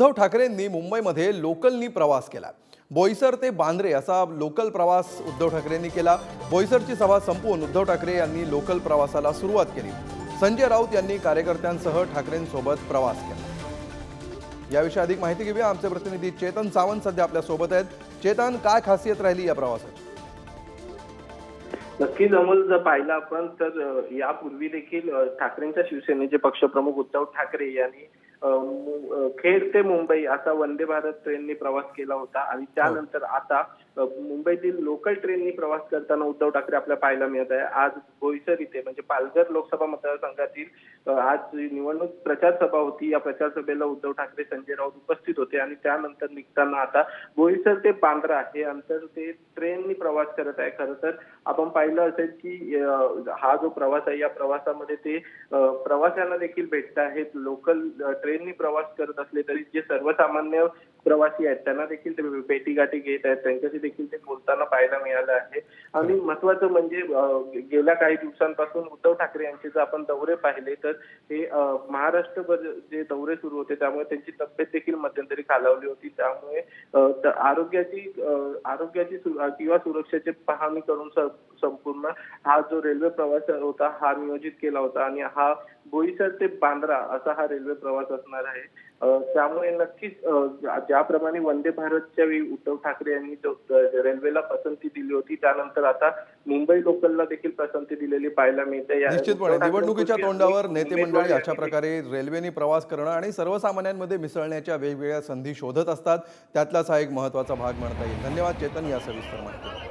उद्धव ठाकरेंनी मुंबईमध्ये लोकलनी प्रवास केला. बोईसर ते बांद्रे असा लोकल प्रवास उद्धव ठाकरेंनी केला. बोईसरची सभा संपवून उद्धव ठाकरे यांनी लोकल प्रवासाला सुरुवात केली. संजय राऊत यांनी कार्यकर्त्यांसह ठाकरेंसोबत प्रवास केला. याविषयी अधिक माहिती घेऊया. आमचे प्रतिनिधी चेतन सावंत सध्या आपल्यासोबत आहेत. चेतन काय खासियत राहिली या प्रवासाची नक्कीच अमोल जर पाहिलं आपण तर यापूर्वी देखील ठाकरेंच्या शिवसेनेचे पक्षप्रमुख उद्धव ठाकरे यांनी खेड ते मुंबई असा वंदे भारत ट्रेननी प्रवास केला होता. आणि त्यानंतर आता मुंबईतील लोकल ट्रेननी प्रवास करताना उद्धव ठाकरे आपल्याला पाहायला मिळत आहे. आज बोईसर इथे म्हणजे पालघर लोकसभा मतदारसंघातील आज निवडणूक प्रचार सभा होती या प्रचार सभेला उद्धव ठाकरे संजय राऊत उपस्थित होते. आणि त्यानंतर निघताना आता बोईसर ते बांद्रा हे अंतर ते ट्रेननी प्रवास करत आहे. खरं तर आपण पाहिलं असेल की हा जो प्रवास आहे या प्रवासामध्ये ते प्रवाशांना देखील भेटत आहेत. लोकल ट्रेननी प्रवास करत असले तरी जे सर्वसामान्य प्रवासी आहेत त्यांना देखील ते भेटीगाठी घेत आहेत. त्यांच्याशी देखील ते बोलताना पाहायला मिळालं आहे. आणि महत्वाचं म्हणजे गेल्या काही दिवसांपासून उद्धव ठाकरे यांचे जर आपण दौरे पाहिले तर हे महाराष्ट्रभर जे दौरे सुरू होते त्यामुळे त्यांची तब्येत देखील मध्यंतरी खालावली होती. त्यामुळे आरोग्याची आरोग्याची किंवा सुरक्षेची पाहणी करून संपूर्ण हा जो रेल्वे प्रवास होता हा नियोजित केला होता. आणि हा बोईसर ते बांद्रा असा हा रेल्वे प्रवास असणार आहे. त्यामुळे नक्कीच ज्याप्रमाणे वंदे भारतच्या वेळी उद्धव ठाकरे यांनी रेल्वेला पसंती दिली होती त्यानंतर आता मुंबई लोकलला देखील पसंती दिलेली पाहायला मिळते. निश्चितपणे निवडणुकीच्या तोंडावर नेते मंडळी अशा प्रकारे रेल्वेने प्रवास करणं आणि सर्वसामान्यांमध्ये मिसळण्याच्या वेगवेगळ्या संधी शोधत असतात. त्यातलाच हा एक महत्त्वाचा भाग म्हणता येईल. धन्यवाद चेतन या सविस्तर माहिती